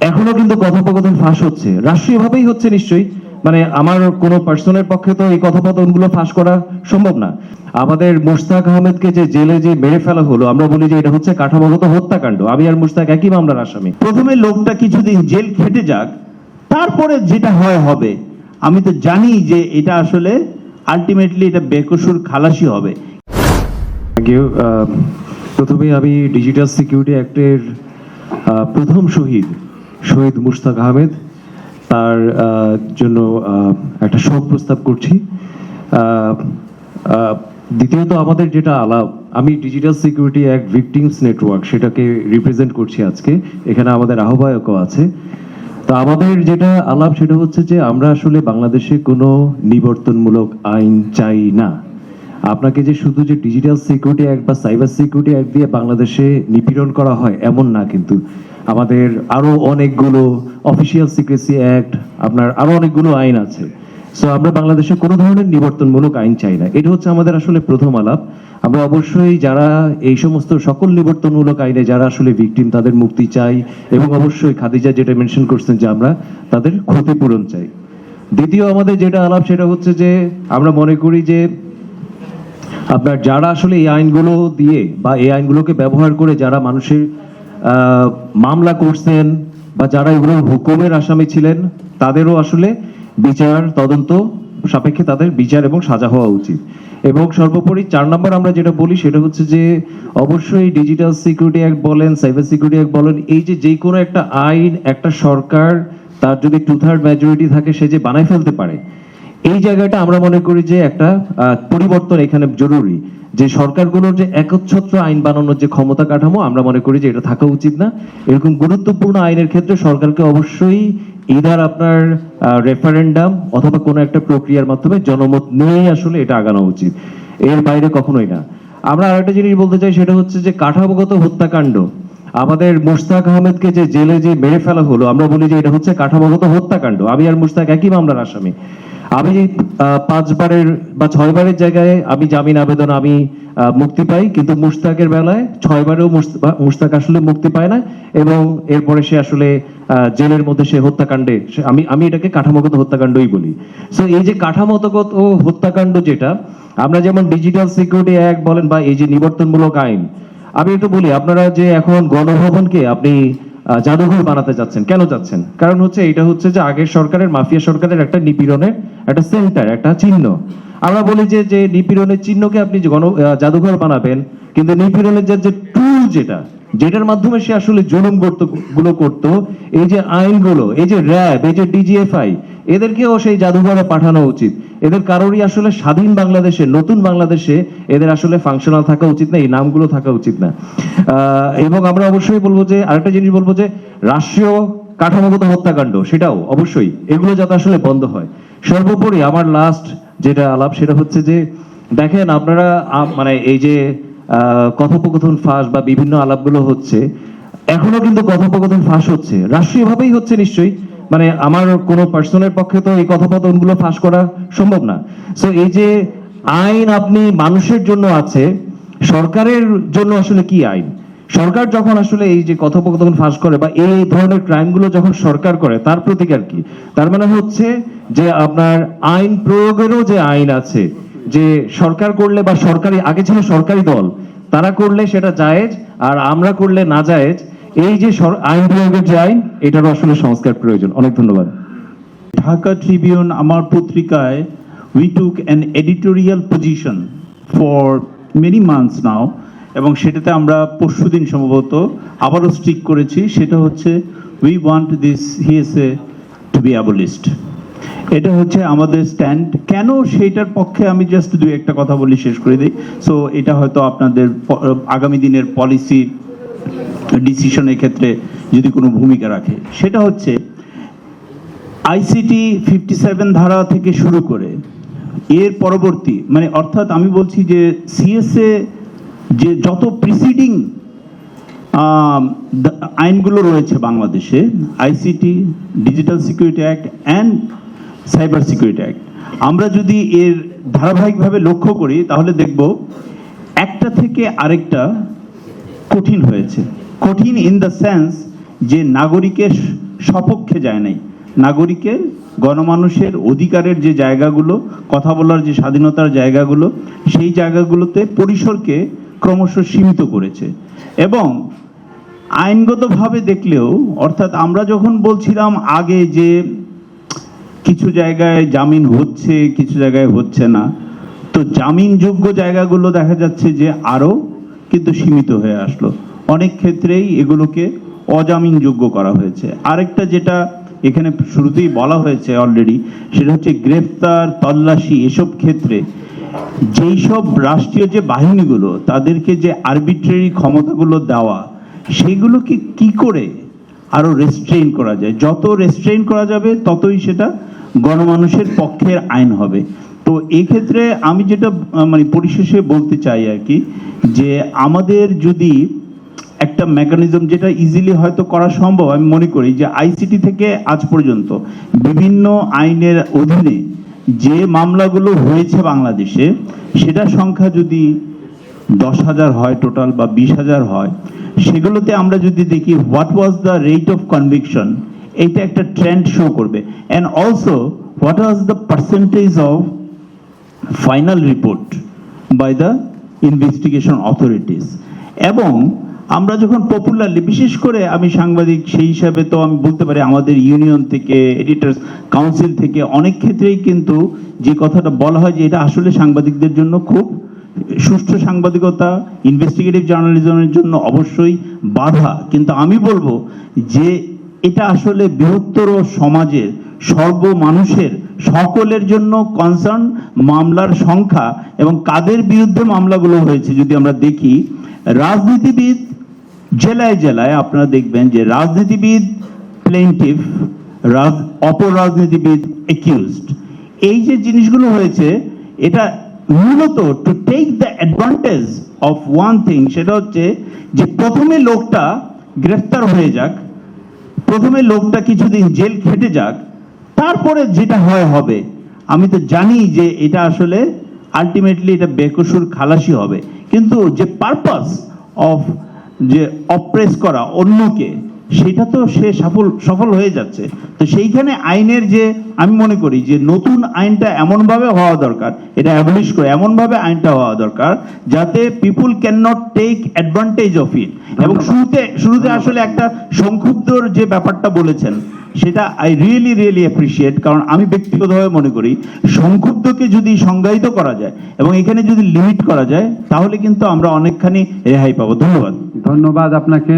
এখনও কিন্তু কথোপকথন ফাঁস হচ্ছে। রাষ্ট্রীয়ভাবেই হচ্ছে নিশ্চয়ই। মানে আমার কোনো পার্সনের পক্ষে তো এই কথোপকথনগুলো ফাঁস করা সম্ভব না। আমাদের মুশতাক আহমেদকে যে জেলে যে মেরে ফেলা হলো, আমরা বলি যে এটা হচ্ছে কাঠামোগত হত্যাকাণ্ড। আমি আর মুশতাক একই মামলার আসামি। প্রথমে লোকটা কিছুদিন জেল খেটে যাক, তারপরে যেটা হয় হবে। আমি তো জানি যে এটা আসলে আলটিমেটলি এটা বেকসুর খালাসি হবে। প্রথমে আমি ডিজিটাল সিকিউরিটি অ্যাক্টের প্রথম শহীদ। শহীদ মুশতাক আহমেদ, তার জন্য একটা শোক প্রস্তাব করছি। দ্বিতীয়ত আমাদের যেটা আলাপ, আমি digital security act victims network সেটাকে রিপ্রেজেন্ট করছি আজকে। এখানে আমাদের আহ্বায়কও আছে। তো আমাদের যেটা আলাপ সেটা হচ্ছে যে আমরা আসলে বাংলাদেশে কোনো নিবর্তনমূলক আইন চাই না। আপনাকে যে শুধু যে ডিজিটাল সিকিউরিটি অ্যাক্ট বা সাইবার সিকিউরিটি অ্যাক্ট দিয়ে বাংলাদেশে নিপীড়ন করা হয়, এমন না কিন্তু। আমাদের আরও অনেকগুলো অফিসিয়াল সিক্রেসি অ্যাক্ট আপনার আরও অনেকগুলো আইন আছে। সো আমরা বাংলাদেশে কোনো ধরনের নিবর্তনমূলক আইন চাই না। এটা হচ্ছে আমাদের আসলে প্রথম আলাপ। আমরা অবশ্যই যারা এই সমস্ত সকল নিবর্তনমূলক আইনে যারা আসলে ভিকটিম তাদের মুক্তি চাই এবং অবশ্যই খাদিজা যেটা মেনশন করছেন যে আমরা তাদের ক্ষতিপূরণ চাই। দ্বিতীয় আমাদের যেটা আলাপ, সেটা হচ্ছে যে আমরা মনে করি যে আপনার যারা আসলে এই আইনগুলো দিয়ে বা এই আইনগুলোকে ব্যবহার করে যারা মানুষের মামলা করছেন বা যারা এগুলোর হুকুমের আসামি ছিলেন, তাদেরও আসলে বিচার তদন্ত সাপেক্ষে তাদের বিচার এবং সাজা হওয়া উচিত। এবং সর্বোপরি চার নম্বর আমরা যেটা বলি সেটা হচ্ছে যে, অবশ্যই ডিজিটাল সিকিউরিটি অ্যাক্ট বলেন সাইবার সিকিউরিটি অ্যাক্ট বলেন, এই যে যে কোনো একটা আইন, একটা সরকার, তার যদি টু থার্ড মেজরিটি থাকে, সে যে বানাই ফেলতে পারে এই জায়গাটা আমরা মনে করি যে একটা পরিবর্তন এখানে জরুরি। যে সরকারগুলোর যে একচ্ছত্র আইন বানানোর যে ক্ষমতা কাঠামো, আমরা মনে করি যে এটা থাকা উচিত না। এরকম গুরুত্বপূর্ণ আইনের ক্ষেত্রে সরকারকে অবশ্যই ইধার আপনার রেফারেন্ডাম অথবা কোনো একটা প্রক্রিয়ার মাধ্যমে জনমত নিয়েই আসলে এটা আগানো উচিত। এর বাইরে কখনোই না। আমরা আরেকটা জিনিস বলতে চাই, সেটা হচ্ছে যে কাঠামোগত হত্যাকাণ্ড। আমাদের মুশতাক আহমেদকে যে জেলে যে মেরে ফেলা হলো, আমরা বলি যে এটা হচ্ছে কাঠামোগত হত্যাকাণ্ড। আমি আর মুশতাক একই মামলার আসামি। আমি পাঁচবারের বা ছয়বারের জায়গায় আমি জামিন আবেদন আমি মুক্তি পাই, কিন্তু মুশতাকের বেলায় ছয়বারেও মুশতাক আসলে মুক্তি পায় না এবং এরপরে সে আসলে জেলের মধ্যে সে হত্যাকাণ্ডে আমি আমি এটাকে কাঠামোগত হত্যাকাণ্ডই বলি। সো এই যে কাঠামোগত হত্যাকাণ্ড যেটা, আমরা যেমন ডিজিটাল সিকিউরিটি অ্যাক্ট বলেন বা এই যে নিবর্তনমূলক আইন, আমি একটু বলি, আপনারা যে এখন গণভবনকে আপনি জাদুঘর বানাতে যাচ্ছেন, কেন যাচ্ছেন? কারণ হচ্ছে এটা হচ্ছে যে আগের সরকারের, মাফিয়া সরকারের একটা নিপীড়নের একটা সেন্টার একটা চিহ্ন। আমরা বলি যে যে নিপীড়নের চিহ্নকে আপনি গণ জাদুঘর বানাবেন, কিন্তু নিপীড়নের যে যে টুল যেটা, যেটার মাধ্যমে সে আসলে জুলুমগুলো করতো, এই যে আইনগুলো, এই যে র্যাব, এই যে ডিজিএফআই এদেরকেও সেই জাদুঘরে পাঠানো উচিত। এদের কারোরই আসলে স্বাধীন বাংলাদেশে, নতুন বাংলাদেশে এদের আসলে ফাংশনাল থাকা উচিত না, এই নামগুলো থাকা উচিত না। এবং আমরা অবশ্যই বলব যে, আরেকটা জিনিস বলব যে, রাষ্ট্রীয় কাঠামোগত হত্যাকাণ্ড, সেটাও অবশ্যই। এগুলো যাতে আসলে বন্ধ হয়। সর্বোপরি আমার লাস্ট যেটা আলাপ, সেটা হচ্ছে যে, দেখেন আপনারা মানে এই যে কথোপকথন ফাঁস বা বিভিন্ন আলাপগুলো হচ্ছে, এখনও কিন্তু কথোপকথন ফাঁস হচ্ছে। রাষ্ট্রীয়ভাবেই হচ্ছে নিশ্চয়ই। মানে আমার কোনো পার্সনের পক্ষে তো এই কথোপকথনগুলো ফাঁস করা সম্ভব না। সো এই যে আইন আপনি মানুষের জন্য আছে, সরকারের জন্য আসলে কি আইন? সরকার যখন আসলে এই যে কথোপকথন ফাঁস করে বা এই ধরনের ক্রাইমগুলো যখন সরকার করে, তার প্রতিকার কি? তার মানে হচ্ছে যে আপনার আইন প্রয়োগেরও যে আইন আছে, যে সরকার করলে বা সরকারি, আগে ছিল সরকারি দল, তারা করলে সেটা জায়েজ আর আমরা করলে না জায়েজ, এই যে আইন প্রয়োগের যে আইন, এটারও আসলে সংস্কার প্রয়োজন। অনেক ধন্যবাদ। ঢাকা ট্রিবিউন আমার পত্রিকায় we took an editorial position for many months now এবং সেটাতে আমরা পরশুদিন সম্ভবত আবারও স্ট্রিক করেছি, সেটা হচ্ছে we want this DSA to be abolished এটা হচ্ছে আমাদের স্ট্যান্ড কেন সেইটার পক্ষে আমি জাস্ট দুই একটা কথা বলি, শেষ করে দিই। সো এটা হয়তো আপনাদের আগামী দিনের পলিসি ডিসিশনের ক্ষেত্রে যদি কোনো ভূমিকা রাখে। সেটা হচ্ছে আইসিটি ফিফটি সেভেন ধারা থেকে শুরু করে, এর পরবর্তী মানে অর্থাৎ আমি বলছি যে সিএসএ যে যত প্রিসিডিং আইনগুলো রয়েছে বাংলাদেশে ICT digital security act and cyber security act আমরা যদি এর ধারাবাহিকভাবে লক্ষ্য করি, তাহলে দেখব একটা থেকে আরেকটা কঠিন হয়েছে। কঠিন ইন দ্য সেন্স যে নাগরিকের সপক্ষে যায় নাই। নাগরিকের গণমানুষের অধিকারের যে জায়গাগুলো, কথা বলার যে স্বাধীনতার জায়গাগুলো, সেই জায়গাগুলোতে পরিসরকে ক্রমশ সীমিত করেছে। এবং আইনগতভাবে দেখলেও, অর্থাৎ আমরা যখন বলছিলাম আগে যে কিছু জায়গায় জামিন হচ্ছে, কিছু জায়গায় হচ্ছে না, তো জামিনযোগ্য জায়গাগুলো দেখা যাচ্ছে যে আরও কিন্তু সীমিত হয়ে আসলো। অনেক ক্ষেত্রেই এগুলোকে অজামিনযোগ্য করা হয়েছে। আরেকটা যেটা এখানে শুরুতেই বলা হয়েছে অলরেডি, সেটা হচ্ছে গ্রেফতার, তল্লাশি, এসব ক্ষেত্রে যেই সব রাষ্ট্রীয় যে বাহিনীগুলো, তাদেরকে যে আরবিট্রারি ক্ষমতাগুলো দেওয়া, সেগুলোকে কি করে আরও রেস্ট্রেইন করা যায়? যত রেস্ট্রেইন করা যাবে, ততই সেটা গণমানুষের পক্ষের আইন হবে। তো এই ক্ষেত্রে আমি যেটা মানে পরিশেষে বলতে চাই আর কি, যে আমাদের যদি একটা মেকানিজম যেটা ইজিলি হয়তো করা সম্ভব, আমি মনে করি যে আইসিটি থেকে আজ পর্যন্ত বিভিন্ন আইনের অধীনে যে মামলাগুলো হয়েছে বাংলাদেশে, সেটা সংখ্যা যদি দশ হাজার হয় টোটাল বা বিশ হাজার হয়, সেগুলোতে আমরা যদি দেখি what was the rate of conviction এইটা একটা ট্রেন্ড শো করবে। And also what was the percentage of final report by the investigation authorities এবং আমরা যখন পপুলারলি বিশেষ করে আমি সাংবাদিক, সেই হিসাবে তো আমি বলতে পারি আমাদের ইউনিয়ন থেকে এডিটার্স কাউন্সিল থেকে অনেক ক্ষেত্রেই কিন্তু যে কথাটা বলা হয় যে এটা আসলে সাংবাদিকদের জন্য খুব সুষ্ঠু সাংবাদিকতা ইনভেস্টিগেটিভ জার্নালিজমের জন্য অবশ্যই বাধা। কিন্তু আমি বলব যে এটা আসলে বৃহত্তর সমাজের সর্ব মানুষের সকলের জন্য কনসার্ন মামলার সংখ্যা এবং কাদের বিরুদ্ধে মামলাগুলো হয়েছে যদি আমরা দেখি, রাজনীতিবিদ জেলায় জেলায় আপনারা দেখবেন যে রাজনীতিবিদ প্লেন্টিভ অপর রাজনীতিবিদ একিউজড এই যে জিনিসগুলো হয়েছে, এটা মূলত to take the advantage of one thing সেটা হচ্ছে যে প্রথমে লোকটা গ্রেফতার হয়ে যাক, প্রথমে লোকটা কিছুদিন জেল খেটে যাক, তারপরে যেটা হয় হবে। আমি তো জানি যে এটা আসলে আলটিমেটলি এটা বেকসুর খালাসি হবে। কিন্তু যে পারপাস অফ যে অপ্রেস করা অন্যকে সেটা তো সে সফল সফল হয়ে যাচ্ছে। তো সেইখানে আইনের যে আমি মনে করি যে নতুন আইনটা এমনভাবে হওয়া দরকার এটা অ্যাবলিশ করে এমনভাবে আইনটা হওয়া দরকার যাতে people can not take advantage of it এবং শুরুতে শুরুতে আসলে একটা সংক্ষুব্ধর যে ব্যাপারটা বলেছেন সেটা আই রিয়েলি রিয়েলি অ্যাপ্রিসিয়েট কারণ আমি ব্যক্তিগতভাবে মনে করি সংক্ষুব্ধকে যদি সংজ্ঞায়িত করা যায় এবং এখানে যদি লিমিট করা যায় তাহলে কিন্তু আমরা অনেকখানি রেহাই পাবো। ধন্যবাদ। ধন্যবাদ আপনাকে।